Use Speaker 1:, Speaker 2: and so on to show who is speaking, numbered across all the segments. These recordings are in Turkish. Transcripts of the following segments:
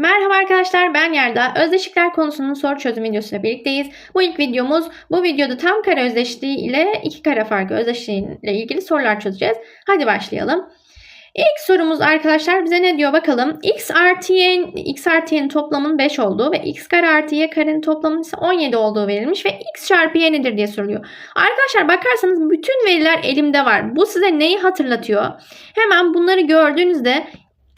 Speaker 1: Merhaba arkadaşlar ben Yerda. Özdeşikler konusunun soru çözüm videosuyla birlikteyiz. Bu ilk videomuz. Bu videoda tam kare özdeşliği ile iki kare farkı özdeşliği ile ilgili sorular çözeceğiz. Hadi başlayalım. İlk sorumuz arkadaşlar bize ne diyor bakalım. x artı y, x artı y'nin toplamının 5 olduğu ve x kare artı y karenin toplamının ise 17 olduğu verilmiş ve x çarpı y nedir diye soruluyor. Arkadaşlar bakarsanız bütün veriler elimde var. Bu size neyi hatırlatıyor? Hemen bunları gördüğünüzde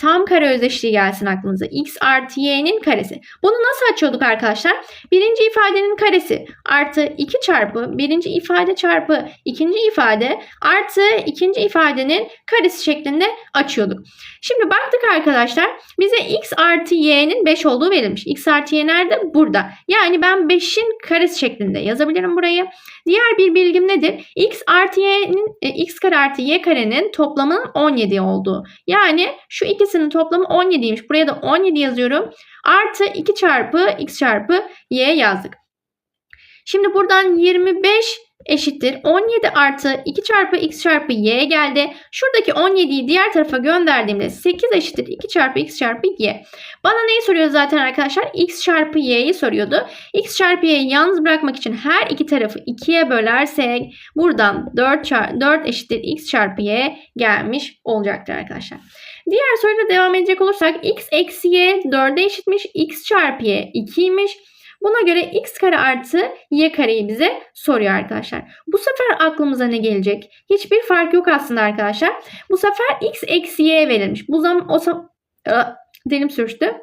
Speaker 1: tam kare özdeşliği gelsin aklınıza. x artı y'nin karesi. Bunu nasıl açıyorduk arkadaşlar? Birinci ifadenin karesi artı 2 çarpı birinci ifade çarpı ikinci ifade artı ikinci ifadenin karesi şeklinde açıyorduk. Şimdi baktık arkadaşlar bize x artı y'nin 5 olduğu verilmiş. x artı y nerede? Burada. Yani ben 5'in karesi şeklinde yazabilirim burayı. Diğer bir bilgim nedir? x artı y'nin e, x kare artı y karenin toplamının 17 olduğu. Yani şu ikisinin toplamı 17'ymiş. Buraya da 17 yazıyorum. Artı 2 çarpı x çarpı y yazdık. Şimdi buradan 25 eşittir. 17 artı 2 çarpı x çarpı y geldi. Şuradaki 17'yi diğer tarafa gönderdiğimde 8 eşittir 2 çarpı x çarpı y. Bana neyi soruyor zaten arkadaşlar? x çarpı y'yi soruyordu. x çarpı y'yi yalnız bırakmak için her iki tarafı 2'ye bölersek buradan 4, çar 4 eşittir x çarpı y gelmiş olacaktır arkadaşlar. Diğer soruyla devam edecek olursak x eksi y 4'e eşitmiş. x çarpı y 2'ymiş. Buna göre x kare artı y kareyi bize soruyor arkadaşlar. Bu sefer aklımıza ne gelecek? Hiçbir fark yok aslında arkadaşlar. Bu sefer x eksi y verilmiş. Bu zaman o zaman dilim sürçtü.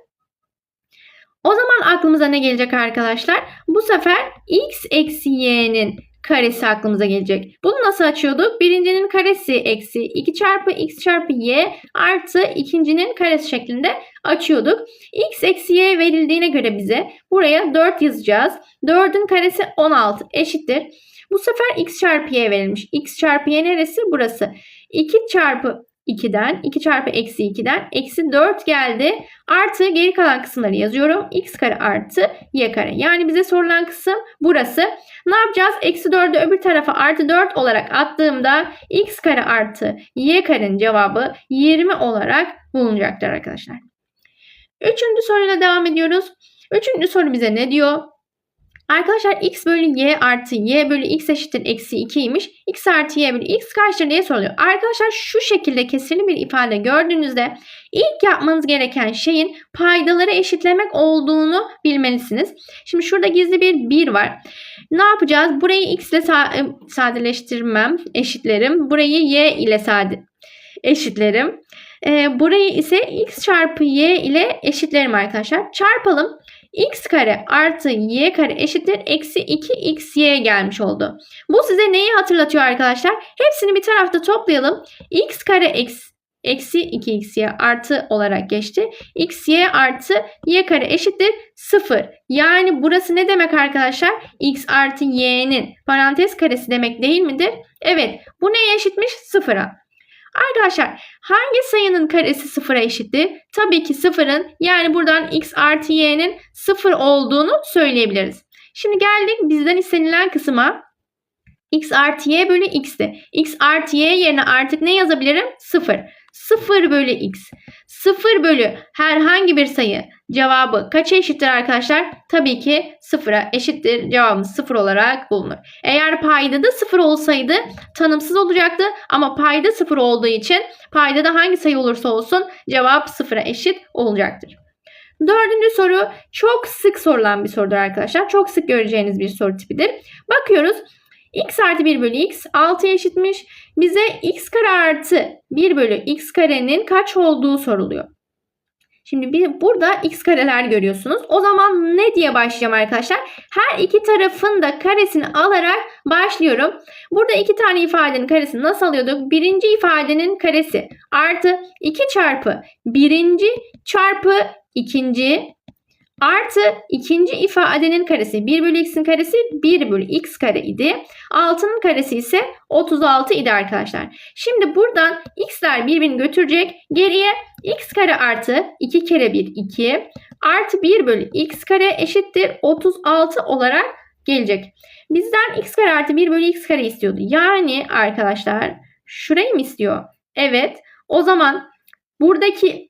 Speaker 1: O zaman aklımıza ne gelecek arkadaşlar? Bu sefer x eksi y'nin karesi aklımıza gelecek. Bunu nasıl açıyorduk? Birincinin karesi eksi 2 çarpı x çarpı y artı ikincinin karesi şeklinde açıyorduk. x eksi y verildiğine göre bize buraya 4 yazacağız. 4'ün karesi 16 eşittir. Bu sefer x çarpı y verilmiş. x çarpı y neresi? Burası. 2 çarpı 2'den 2 çarpı eksi 2'den eksi 4 geldi. Artı geri kalan kısımları yazıyorum. x kare artı y kare. Yani bize sorulan kısım burası. Ne yapacağız? Eksi 4'ü öbür tarafa artı 4 olarak attığımda x kare artı y karenin cevabı 20 olarak bulunacaktır arkadaşlar. Üçüncü soruyla devam ediyoruz. Üçüncü soru bize ne diyor? Arkadaşlar x bölü y artı y bölü x eşittir eksi 2'ymiş. x artı y bölü x kaçtır diye soruluyor. Arkadaşlar şu şekilde kesirli bir ifade gördüğünüzde ilk yapmanız gereken şeyin paydaları eşitlemek olduğunu bilmelisiniz. Şimdi şurada gizli bir 1 var. Ne yapacağız? Burayı x ile sadeleştirmem, eşitlerim. Burayı y ile sade eşitlerim. Ee, burayı ise x çarpı y ile eşitlerim arkadaşlar. Çarpalım x kare artı y kare eşittir eksi 2xy gelmiş oldu. Bu size neyi hatırlatıyor arkadaşlar? Hepsini bir tarafta toplayalım. x kare eksi eksi 2xy artı olarak geçti. xy artı y kare eşittir 0. Yani burası ne demek arkadaşlar? x artı y'nin parantez karesi demek değil midir? Evet. Bu neye eşitmiş? 0'a. Arkadaşlar hangi sayının karesi sıfıra eşittir? Tabii ki sıfırın yani buradan x artı y'nin sıfır olduğunu söyleyebiliriz. Şimdi geldik bizden istenilen kısma. x artı y bölü x'ti. x artı y yerine artık ne yazabilirim? Sıfır. 0 bölü x. 0 bölü herhangi bir sayı cevabı kaça eşittir arkadaşlar? Tabii ki 0'a eşittir. Cevabımız 0 olarak bulunur. Eğer payda da 0 olsaydı tanımsız olacaktı ama payda 0 olduğu için payda da hangi sayı olursa olsun cevap 0'a eşit olacaktır. Dördüncü soru çok sık sorulan bir sorudur arkadaşlar. Çok sık göreceğiniz bir soru tipidir. Bakıyoruz x artı 1 bölü x 6 eşitmiş. Bize x kare artı 1 bölü x karenin kaç olduğu soruluyor. Şimdi bir, burada x kareler görüyorsunuz. O zaman ne diye başlayacağım arkadaşlar? Her iki tarafın da karesini alarak başlıyorum. Burada iki tane ifadenin karesini nasıl alıyorduk? Birinci ifadenin karesi artı 2 çarpı birinci çarpı ikinci Artı ikinci ifadenin karesi 1 bölü x'in karesi 1 bölü x kare idi. 6'nın karesi ise 36 idi arkadaşlar. Şimdi buradan x'ler birbirini götürecek. Geriye x kare artı 2 kere 1 2 artı 1 bölü x kare eşittir 36 olarak gelecek. Bizden x kare artı 1 bölü x kare istiyordu. Yani arkadaşlar şurayı mı istiyor? Evet. O zaman buradaki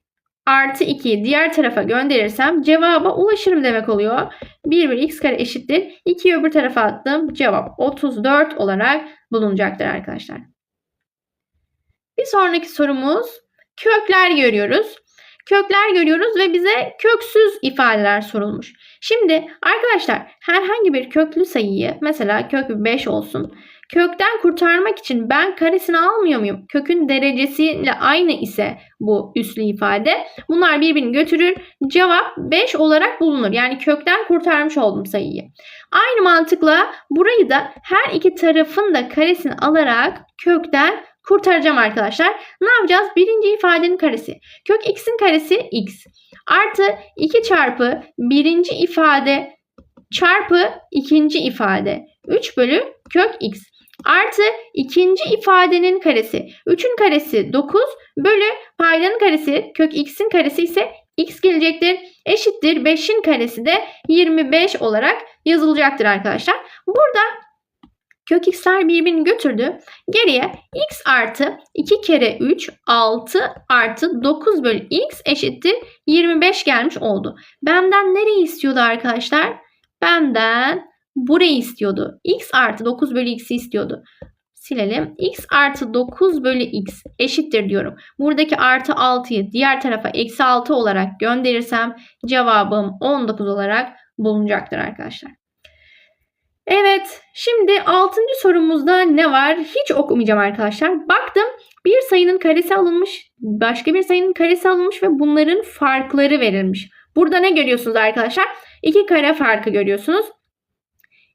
Speaker 1: artı 2'yi diğer tarafa gönderirsem cevaba ulaşırım demek oluyor. 1 bölü x kare eşittir. 2'yi öbür tarafa attım. Cevap 34 olarak bulunacaktır arkadaşlar. Bir sonraki sorumuz kökler görüyoruz. Kökler görüyoruz ve bize köksüz ifadeler sorulmuş. Şimdi arkadaşlar herhangi bir köklü sayıyı mesela kök 5 olsun. Kökten kurtarmak için ben karesini almıyor muyum? Kökün derecesiyle aynı ise bu üslü ifade. Bunlar birbirini götürür. Cevap 5 olarak bulunur. Yani kökten kurtarmış oldum sayıyı. Aynı mantıkla burayı da her iki tarafın da karesini alarak kökten kurtaracağım arkadaşlar. Ne yapacağız? Birinci ifadenin karesi. Kök x'in karesi x. Artı 2 çarpı birinci ifade çarpı ikinci ifade. 3 bölü kök x. Artı ikinci ifadenin karesi. 3'ün karesi 9 bölü paydanın karesi kök x'in karesi ise x gelecektir. Eşittir 5'in karesi de 25 olarak yazılacaktır arkadaşlar. Burada kök x'ler birbirini götürdü. Geriye x artı 2 kere 3 6 artı 9 bölü x eşittir 25 gelmiş oldu. Benden nereyi istiyordu arkadaşlar? Benden burayı istiyordu. x artı 9 bölü x'i istiyordu. Silelim. x artı 9 bölü x eşittir diyorum. Buradaki artı 6'yı diğer tarafa eksi 6 olarak gönderirsem cevabım 19 olarak bulunacaktır arkadaşlar. Evet, şimdi 6. sorumuzda ne var? Hiç okumayacağım arkadaşlar. Baktım bir sayının karesi alınmış, başka bir sayının karesi alınmış ve bunların farkları verilmiş. Burada ne görüyorsunuz arkadaşlar? İki kare farkı görüyorsunuz.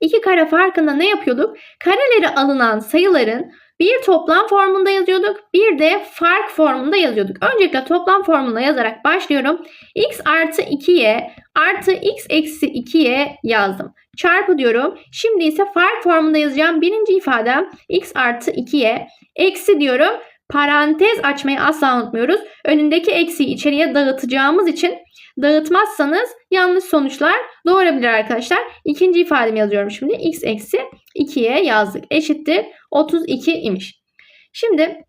Speaker 1: İki kare farkında ne yapıyorduk? Kareleri alınan sayıların bir toplam formunda yazıyorduk. Bir de fark formunda yazıyorduk. Öncelikle toplam formunda yazarak başlıyorum. x artı 2y artı x eksi 2y yazdım. Çarpı diyorum. Şimdi ise fark formunda yazacağım. Birinci ifadem x artı 2y eksi diyorum. Parantez açmayı asla unutmuyoruz. Önündeki eksiği içeriye dağıtacağımız için dağıtmazsanız yanlış sonuçlar doğurabilir arkadaşlar. İkinci ifademi yazıyorum şimdi. x eksi 2'ye yazdık. Eşittir 32 imiş. Şimdi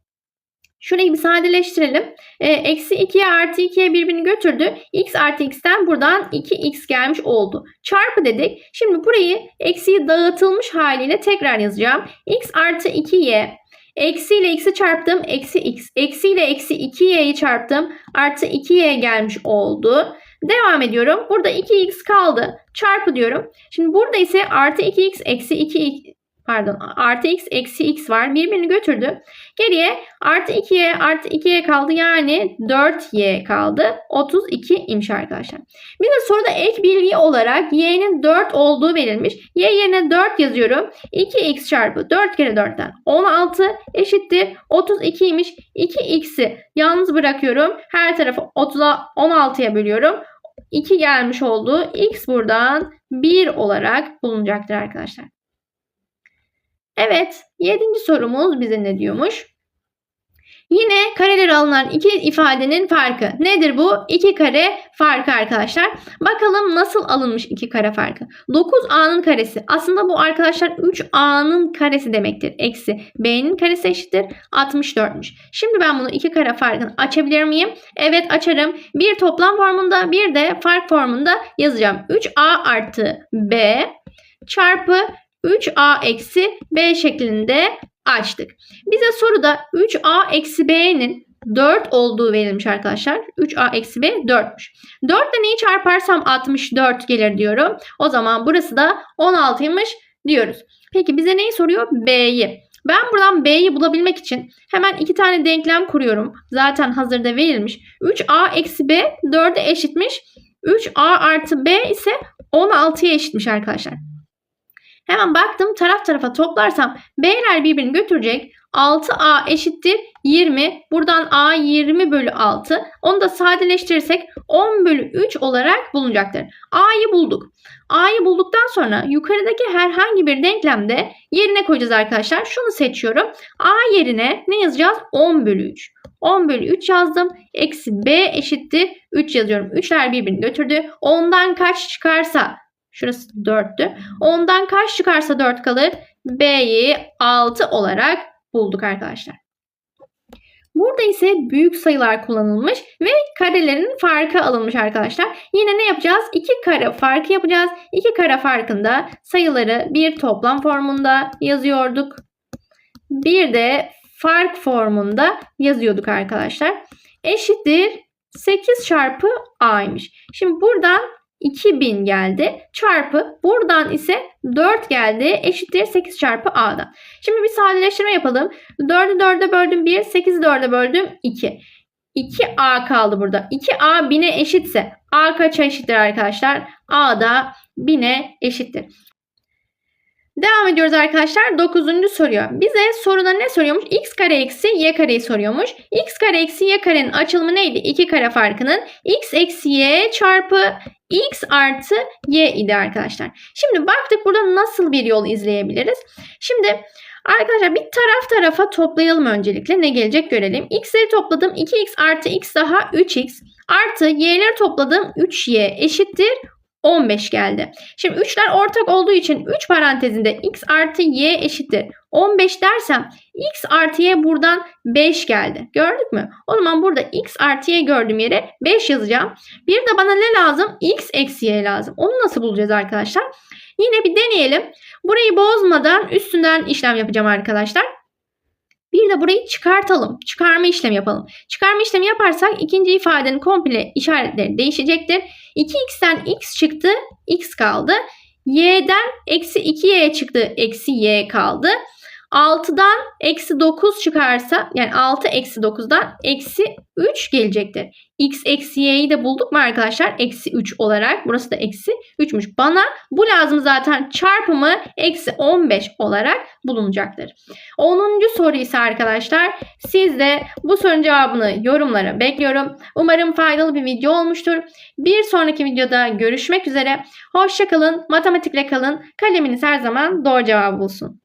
Speaker 1: şurayı bir sadeleştirelim. E, eksi 2'ye artı 2'ye birbirini götürdü. x artı x'ten buradan 2x gelmiş oldu. Çarpı dedik. Şimdi burayı eksiği dağıtılmış haliyle tekrar yazacağım. x artı 2y Eksi ile x'i çarptım. Eksi x. Eksi ile eksi 2y'yi çarptım. Artı 2y gelmiş oldu. Devam ediyorum. Burada 2x kaldı. Çarpı diyorum. Şimdi burada ise artı 2x eksi 2 pardon artı x eksi x var. Birbirini götürdü. Geriye artı 2y artı 2y kaldı. Yani 4y kaldı. 32 imiş arkadaşlar. Bir de soruda ek bilgi olarak y'nin 4 olduğu verilmiş. y yerine 4 yazıyorum. 2x çarpı 4 kere 4'ten 16 eşittir 32 imiş. 2x'i yalnız bırakıyorum. Her tarafı 30'a 16'ya bölüyorum. 2 gelmiş oldu. X buradan 1 olarak bulunacaktır arkadaşlar. Evet, yedinci sorumuz bize ne diyormuş? Yine kareler alınan iki ifadenin farkı. Nedir bu? İki kare farkı arkadaşlar. Bakalım nasıl alınmış iki kare farkı. 9a'nın karesi. Aslında bu arkadaşlar 3a'nın karesi demektir. Eksi b'nin karesi eşittir 64'müş. Şimdi ben bunu iki kare farkını açabilir miyim? Evet açarım. Bir toplam formunda bir de fark formunda yazacağım. 3a artı b çarpı 3a eksi b şeklinde açtık. Bize soruda 3a eksi b'nin 4 olduğu verilmiş arkadaşlar. 3a eksi b 4'müş. 4 ile neyi çarparsam 64 gelir diyorum. O zaman burası da 16'ymış diyoruz. Peki bize neyi soruyor? B'yi. Ben buradan B'yi bulabilmek için hemen iki tane denklem kuruyorum. Zaten hazırda verilmiş. 3A eksi B 4'e eşitmiş. 3A artı B ise 16'ya eşitmiş arkadaşlar. Hemen baktım taraf tarafa toplarsam B'ler birbirini götürecek. 6A eşittir 20. Buradan A 20 bölü 6. Onu da sadeleştirirsek 10 bölü 3 olarak bulunacaktır. A'yı bulduk. A'yı bulduktan sonra yukarıdaki herhangi bir denklemde yerine koyacağız arkadaşlar. Şunu seçiyorum. A yerine ne yazacağız? 10 bölü 3. 10 bölü 3 yazdım. Eksi B eşittir 3 yazıyorum. 3'ler birbirini götürdü. 10'dan kaç çıkarsa Şurası 4'tü. Ondan kaç çıkarsa 4 kalır? B'yi 6 olarak bulduk arkadaşlar. Burada ise büyük sayılar kullanılmış ve karelerin farkı alınmış arkadaşlar. Yine ne yapacağız? İki kare farkı yapacağız. İki kare farkında sayıları bir toplam formunda yazıyorduk. Bir de fark formunda yazıyorduk arkadaşlar. Eşittir 8 çarpı a'ymış. Şimdi buradan 2000 geldi. Çarpı buradan ise 4 geldi. Eşittir 8 çarpı a'dan. Şimdi bir sadeleştirme yapalım. 4'ü 4'e böldüm 1. 8'i 4'e böldüm 2. 2a kaldı burada. 2a 1000'e eşitse a kaça eşittir arkadaşlar? a da 1000'e eşittir. Devam ediyoruz arkadaşlar. 9. soruyor. Bize soruda ne soruyormuş? x kare eksi y kareyi soruyormuş. x kare eksi y karenin açılımı neydi? 2 kare farkının x eksi y çarpı x artı y idi arkadaşlar. Şimdi baktık burada nasıl bir yol izleyebiliriz. Şimdi arkadaşlar bir taraf tarafa toplayalım öncelikle. Ne gelecek görelim. x'leri topladım. 2x artı x daha 3x. Artı y'leri topladım. 3y eşittir 15 geldi. Şimdi 3'ler ortak olduğu için 3 parantezinde x artı y eşittir 15 dersem x artı y buradan 5 geldi. Gördük mü? O zaman burada x artı y gördüğüm yere 5 yazacağım. Bir de bana ne lazım? x eksi y lazım. Onu nasıl bulacağız arkadaşlar? Yine bir deneyelim. Burayı bozmadan üstünden işlem yapacağım arkadaşlar. Bir de burayı çıkartalım. Çıkarma işlemi yapalım. Çıkarma işlemi yaparsak ikinci ifadenin komple işaretleri değişecektir. 2x'ten x çıktı, x kaldı. y'den eksi 2y çıktı, eksi y kaldı. 6'dan eksi 9 çıkarsa yani 6 eksi 9'dan eksi 3 gelecektir. x eksi y'yi de bulduk mu arkadaşlar? Eksi 3 olarak. Burası da eksi 3'müş. Bana bu lazım zaten çarpımı eksi 15 olarak bulunacaktır. 10. soru ise arkadaşlar siz de bu sorunun cevabını yorumlara bekliyorum. Umarım faydalı bir video olmuştur. Bir sonraki videoda görüşmek üzere. Hoşçakalın, matematikle kalın. Kaleminiz her zaman doğru cevabı bulsun.